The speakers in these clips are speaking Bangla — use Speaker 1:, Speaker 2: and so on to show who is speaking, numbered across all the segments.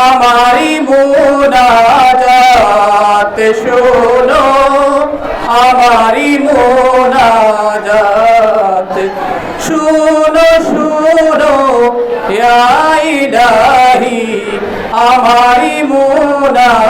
Speaker 1: আমারি মুনাজাত শোনো আমারি মুনাজাত শোনো শোনো ইলাহি আমারি মুনাজাত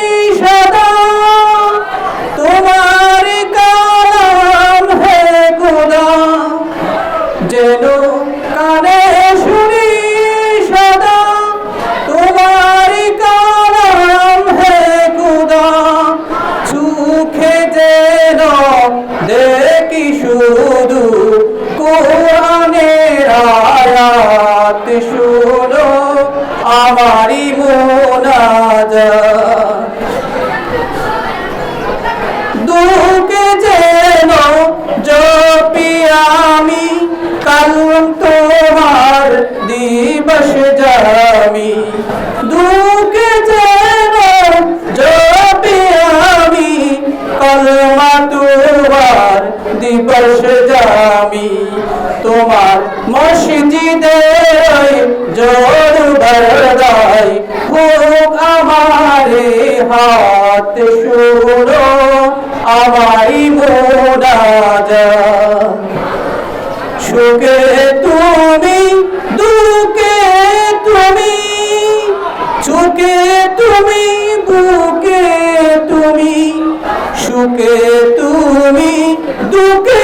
Speaker 1: শুনো আমারি মোনাজাত দুঃখে যেন জপি আমি কালুম তোমার দিবস জামি। দুঃখে যেন জপি আমি, কলমা তোমার দিবস জামি। তোমার মসজিদে জোর বরদাই হোক আমারে হাত শুনো আমারি মোনাজা সুখে তুমি, দুঃখে তুমি, সুখে তুমি বুকে তুমি, সুখে তুমি, দুঃখে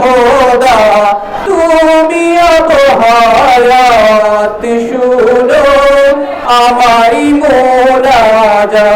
Speaker 1: হোদা তুমি অবহায়াত শুনো আমারি মোরা শুনো